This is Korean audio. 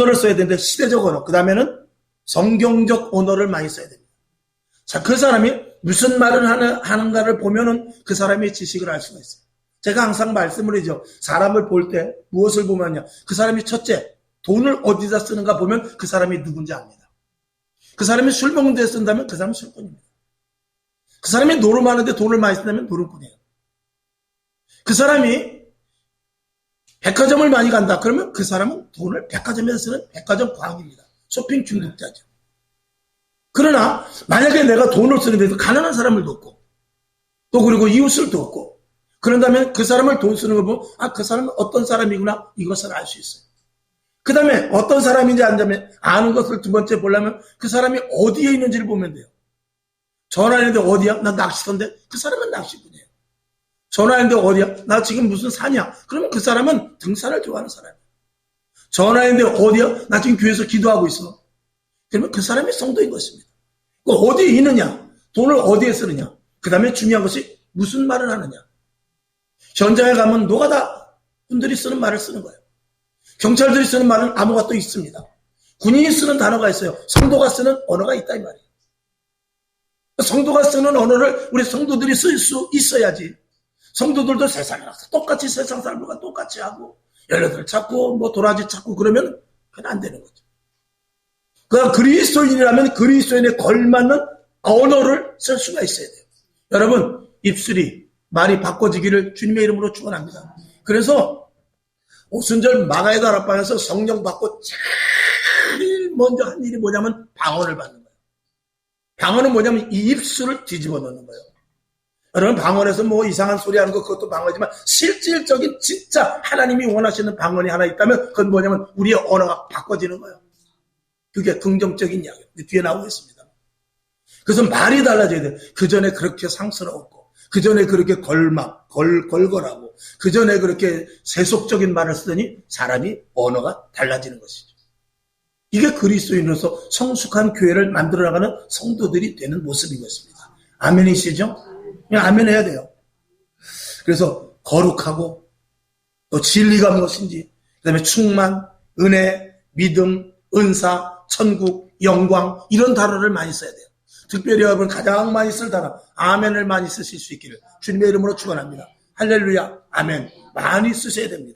언어를 써야 되는데 시대적 언어. 그 다음에는 성경적 언어를 많이 써야 됩니다. 자, 그 사람이 무슨 말을 하는, 하는가를 보면은 그 사람의 지식을 알 수가 있어요. 제가 항상 말씀을 해죠. 사람을 볼 때 무엇을 보면요. 그 사람이 첫째, 돈을 어디다 쓰는가 보면 그 사람이 누군지 압니다. 그 사람이 술 먹는 데 쓴다면 그 사람은 술꾼입니다. 그 사람이 노름하는데 돈을 많이 쓴다면 노름꾼이에요. 그 사람이 백화점을 많이 간다. 그러면 그 사람은 돈을 백화점에서 쓰는 백화점 광입니다. 쇼핑 중독자죠. 그러나 만약에 내가 돈을 쓰는데도 가난한 사람을 돕고 또 그리고 이웃을 돕고 그런다면 그 사람을 돈 쓰는 걸 보면 아 그 사람은 어떤 사람이구나 이것을 알 수 있어요. 그 다음에 어떤 사람인지 안다면 아는 것을 두 번째 보려면 그 사람이 어디에 있는지를 보면 돼요. 전화했는데 어디야? 나 낚시던데 그 사람은 낚시꾼이에요. 전화했는데 어디야? 나 지금 무슨 산이야? 그러면 그 사람은 등산을 좋아하는 사람이에요. 전화했는데 어디야? 나 지금 교회에서 기도하고 있어. 그러면 그 사람이 성도인 것입니다. 그 어디에 있느냐? 돈을 어디에 쓰느냐? 그 다음에 중요한 것이 무슨 말을 하느냐? 현장에 가면 노가다 분들이 쓰는 말을 쓰는 거예요. 경찰들이 쓰는 말은 아무것도 있습니다. 군인이 쓰는 단어가 있어요. 성도가 쓰는 언어가 있다 이 말이에요. 성도가 쓰는 언어를 우리 성도들이 쓸 수 있어야지. 성도들도 세상이랑 똑같이 세상 사람들과 똑같이 하고 열여덟 찾고 뭐 도라지 찾고 그러면 그건 안 되는 거죠. 그 그리스도인이라면 그리스도인에 걸맞는 언어를 쓸 수가 있어야 돼요. 여러분 입술이 말이 바꿔지기를 주님의 이름으로 축원합니다. 그래서 오순절 마가의 다락방에서 성령 받고 제일 먼저 한 일이 뭐냐면 방언을 받는 거예요. 방언은 뭐냐면 이 입술을 뒤집어 놓는 거예요. 여러분 방언에서 뭐 이상한 소리 하는 거 그것도 방언이지만 실질적인 진짜 하나님이 원하시는 방언이 하나 있다면 그건 뭐냐면 우리의 언어가 바꿔지는 거예요. 그게 긍정적인 이야기. 뒤에 나오고 있습니다. 그래서 말이 달라져야 돼요. 그 전에 그렇게 상스러웠고, 그 전에 그렇게 걸막, 걸, 걸걸하고, 그 전에 그렇게 세속적인 말을 쓰더니 사람이 언어가 달라지는 것이죠. 이게 그리스도인으로서 성숙한 교회를 만들어 나가는 성도들이 되는 모습인 것입니다. 아멘이시죠? 그냥 아멘 해야 돼요. 그래서 거룩하고 또 진리가 무엇인지, 그 다음에 충만, 은혜, 믿음, 은사, 천국, 영광 이런 단어를 많이 써야 돼요. 특별히 여러분 가장 많이 쓸 단어 아멘을 많이 쓰실 수 있기를 주님의 이름으로 축원합니다. 할렐루야 아멘 많이 쓰셔야 됩니다.